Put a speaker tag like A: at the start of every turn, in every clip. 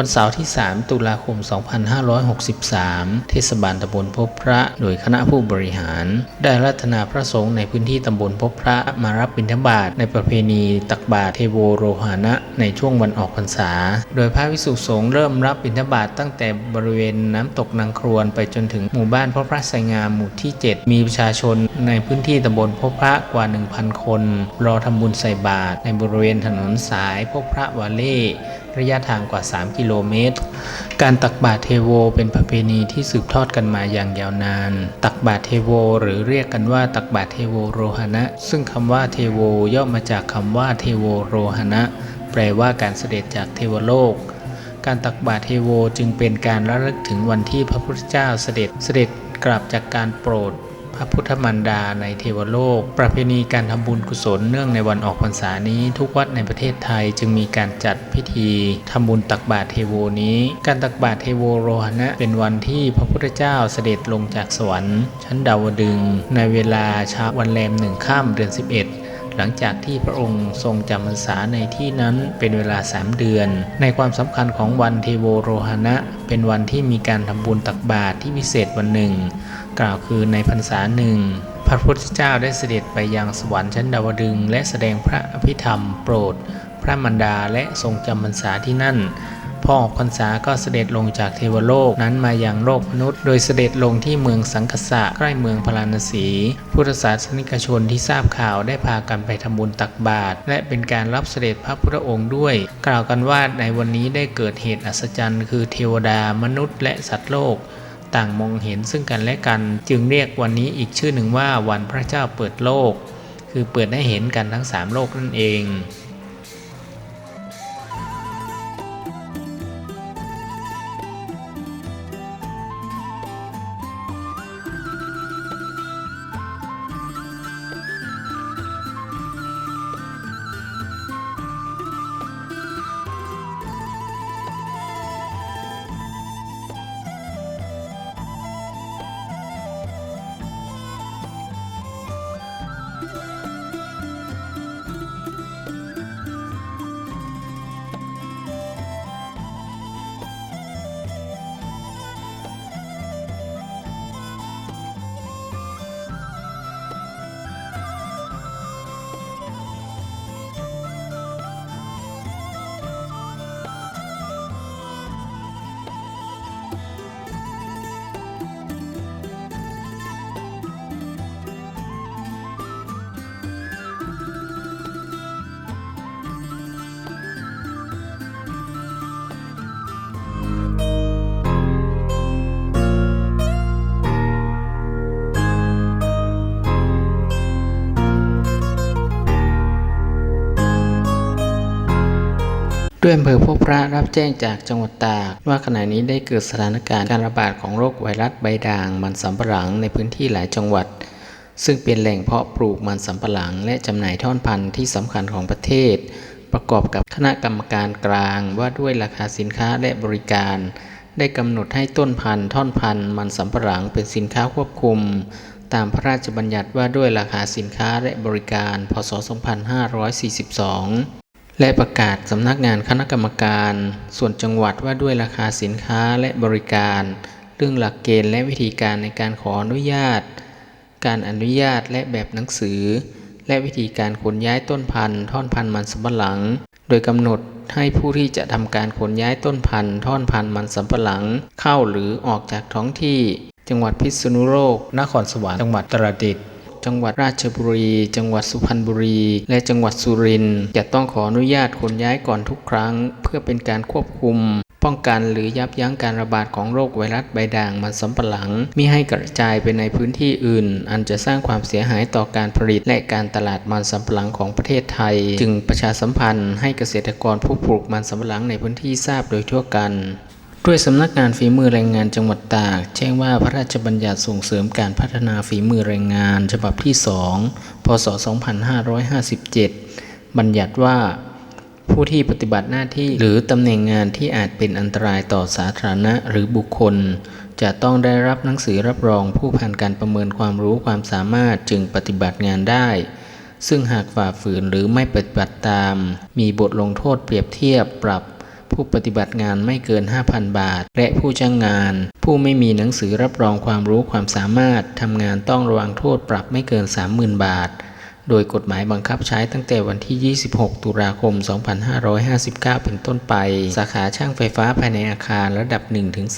A: วันเสาร์ที่ 3 ตุลาคม 2563 เทศบาลตำบลพบพระ โดยคณะผู้บริหาร ได้รัตนาพระสงฆ์ในพื้นที่ตำบลพบพระมารับบิณฑบาตในประเพณีตักบาตรเทโวโรหานะในช่วงวันออกพรรษา โดยพระวิสุสงฆ์เริ่มรับบิณฑบาตตั้งแต่บริเวณน้ำตกนางครวนไปจนถึงหมู่บ้านพบพระไสงามหมู่ที่ 7 มีประชาชนในพื้นที่ตำบลพบพระกว่า 1,000 คน รอทำบุญใส่บาตรในบริเวณถนนสายพบพระวาเล่ ระยะทางกว่า 3 กิโลเมตร การตักบาตรเทโวเป็นประเพณีที่สืบทอดกันมาอย่างยาวนาน ตักบาตรเทโว หรือเรียกกันว่าตักบาตรเทโวโรหณะ ซึ่งคำว่าเทโวย่อมาจากคำว่าเทโวโรหณะ แปลว่าการเสด็จจากเทวโลกการตักบาตรเทโวจึงเป็นการระลึกถึงวันที่พระพุทธเจ้าเสด็จเสด็จกลับจากการโปรด ระพุทธมารดาในเทวโลก ประเพณีการทำบุญกุศลเนื่องในวันออกพรรษานี้ ทุกวัดในประเทศไทยจึงมีการจัดพิธีทำบุญตักบาตรเทโวนี้ การตักบาตรเทโวโรหณะ เป็นวันที่พระพุทธเจ้าเสด็จลงจากสวรรค์ ชั้นดาวดึง ในเวลาเช้าวันแรมหนึ่งข้ามเดือน 11หลังจากที่พระองค์ทรงจำพรรษาในที่นั้นเป็นเวลา 3 เดือน ในความสำคัญของวันเทโวโรหณะ เป็นวันที่มีการทำบุญตักบาตรที่พิเศษวันหนึ่ง กล่าวคือในพรรษาหนึ่งพระพุทธเจ้าได้เสด็จไปยังสวรรค์ชั้นดาวดึงและแสดงพระอภิธรรมโปรด พระมารดาและทรงจำพรรษาที่นั่นพอออกพรรษาก็เสด็จลงจากเทวโลกนั้นมายังโลกมนุษย์ โดยเสด็จลงที่เมืองสังกสะใกล้เมืองพาราณสี พุทธศาสนิกชนที่ทราบข่าวได้พากันไปทำบุญตักบาตรและเป็นการรับเสด็จพระพุทธองค์ด้วย กล่าวกันว่าในวันนี้ได้เกิดเหตุอัศจรรย์ คือเทวดามนุษย์และสัตว์โลก ต่างมองเห็นซึ่งกันและกัน จึงเรียกวันนี้อีกชื่อหนึ่งว่าวันพระเจ้าเปิดโลก คือเปิดให้เห็นกันทั้งสามโลกนั่นเอง ด้วยอำเภอพบพระรับแจ้งจากจังหวัดตาก ว่าขณะนี้ได้เกิดสถานการณ์การระบาดของโรคไวรัสใบด่าง มันสำปะหลังในพื้นที่หลายจังหวัด ซึ่งเป็นแหล่งเพาะปลูกมันสำปะหลัง และจำหน่ายท่อนพันธุ์ที่สำคัญของประเทศ ประกอบกับคณะกรรมการกลางว่าด้วยราคาสินค้าและบริการ ได้กำหนดให้ต้นพันธุ์ท่อนพันธุ์มันสำปะหลังเป็นสินค้าควบคุม ตามพระราชบัญญัติว่าด้วยราคาสินค้าและบริการ พศ 2542 และประกาศสำนักงานคณะกรรมการ ส่วนจังหวัดว่าด้วยราคาสินค้าและบริการ เรื่องหลักเกณฑ์และวิธีการในการขออนุญาต การอนุญาตและแบบหนังสือ และวิธีการขนย้ายต้นพันธุ์ท่อนพันธุ์มันสำปะหลัง โดยกำหนดให้ผู้ที่จะทำการขนย้ายต้นพันธุ์ท่อนพันธุ์มันสำปะหลัง เข้าหรือออกจากท้องที่ จังหวัดพิษณุโลก นครสวรรค์ จังหวัดตราดดิต จังหวัดราชบุรี จังหวัดสุพรรณบุรี และจังหวัดสุรินทร์จะต้องขออนุญาตขนย้ายก่อนทุกครั้ง เพื่อเป็นการควบคุม ป้องกันหรือยับยั้งการระบาดของโรคไวรัสใบด่างมันสำปะหลังมิให้กระจายไปในพื้นที่อื่น อันจะสร้างความเสียหายต่อการผลิตและการตลาดมันสำปะหลังของประเทศไทย จึงประชาสัมพันธ์ให้เกษตรกรผู้ปลูกมันสำปะหลังในพื้นที่ทราบโดยทั่วกัน ด้วยสำนักงานฝีมือแรงงานจังหวัดตาก แจ้งว่าพระราชบัญญัติส่งเสริมการพัฒนาฝีมือแรงงาน ฉบับที่ 2 พศ 2557 บัญญัติว่า ผู้ที่ปฏิบัติหน้าที่หรือตำแหน่งงานที่อาจเป็นอันตรายต่อสาธารณะหรือบุคคล จะต้องได้รับหนังสือรับรองผู้ผ่านการประเมินความรู้ความสามารถจึงปฏิบัติงานได้ ซึ่งหากฝ่าฝืนหรือไม่ปฏิบัติตาม มีบทลงโทษเปรียบเทียบปรับ ผู้ปฏิบัติงานไม่เกิน 5,000 บาท และผู้จ้างงาน ผู้ไม่มีหนังสือรับรองความรู้ความสามารถทำงานต้องระวังโทษปรับไม่เกิน 30,000 บาท โดยกฎหมายบังคับใช้ตั้งแต่วันที่ 26 ตุลาคม 2559 เป็นต้นไป สาขาช่างไฟฟ้าภายในอาคารระดับ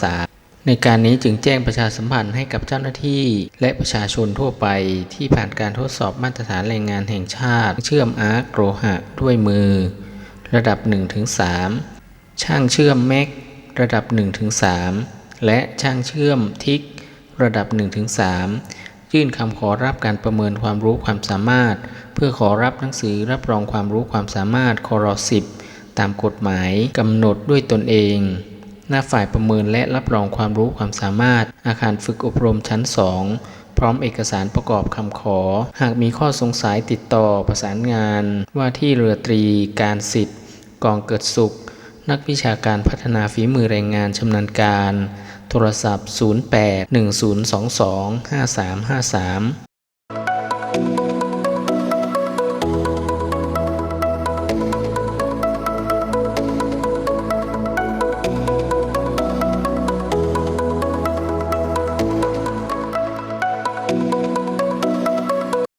A: 1-3ในการนี้จึงแจ้งประชาสัมพันธ์ให้กับเจ้าหน้าที่และประชาชนทั่วไปที่ผ่านการทดสอบมาตรฐานแรงงานแห่งชาติ เชื่อมอาร์คโลหะด้วยมือ ระดับ 1-3 ช่างเชื่อมแม็กระดับ 1-3 และช่างเชื่อมทิกระดับ 1-3 ยื่นคำขอรับการประเมินความรู้ความสามารถ เพื่อขอรับหนังสือรับรองความรู้ความสามารถคอร10 ตามกฎหมายกำหนดด้วยตนเอง หน้าฝ่ายประเมินและรับรองความรู้ความสามารถ อาคารฝึกอบรมชั้น 2พร้อมเอกสารประกอบคำขอ หากมีข้อสงสัยติดต่อประสานงาน ว่าที่เรือตรีการสิทธิ์กองเกิดสุข นักวิชาการพัฒนาฝีมือแรงงานชำนาญการ โทรศัพท์ 08 1022 5353